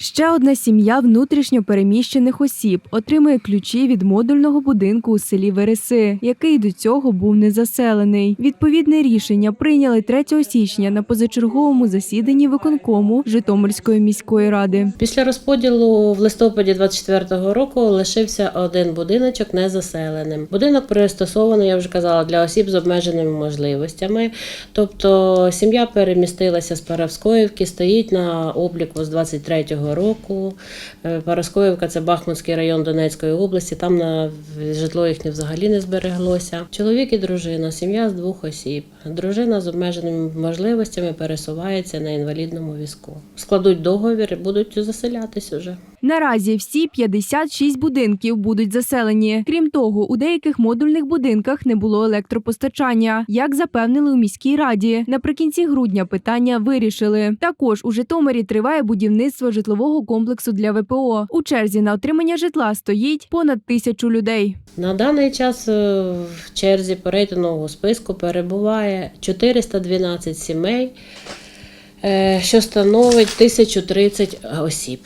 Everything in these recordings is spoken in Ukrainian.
Ще одна сім'я внутрішньо переміщених осіб отримує ключі від модульного будинку у селі Вереси, який до цього був незаселений. Відповідне рішення прийняли 3 січня на позачерговому засіданні виконкому Житомирської міської ради. Після розподілу в листопаді 24-го року лишився один будиночок незаселеним. Будинок пристосований, я вже казала, для осіб з обмеженими можливостями. Тобто сім'я перемістилася з Параскоївки, стоїть на обліку з 23-го року. Е, Параскоївка це Бахмутський район Донецької області. Там на житло їхнє взагалі не збереглося. Чоловік і дружина, сім'я з двох осіб. Дружина з обмеженими можливостями пересувається на інвалідному візку. Складуть договір і будуть заселятись уже. Наразі всі 56 будинків будуть заселені. Крім того, у деяких модульних будинках не було електропостачання. Як запевнили у міській раді, наприкінці грудня питання вирішили. Також у Житомирі триває будівництво житлового комплексу для ВПО. У черзі на отримання житла стоїть понад тисячу людей. На даний час е, в черзі по рейтингового списку перебуває 412 сімей, е, що становить 1030 осіб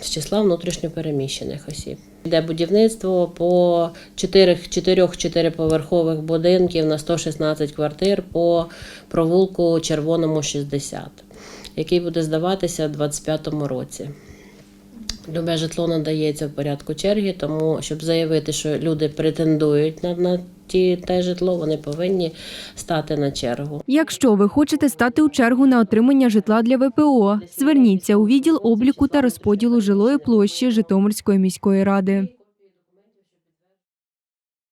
з числа внутрішньопереміщених осіб. Йде будівництво по 4 4-4-поверхових будинків на 116 квартир по провулку Червоному 60, який буде здаватися у 2025 році. Любе житло надається в порядку черги, тому щоб заявити, що люди претендують на, на ті те житло, вони повинні стати на чергу. Якщо ви хочете стати у чергу на отримання житла для ВПО, зверніться у відділ обліку та розподілу жилої площі Житомирської міської ради.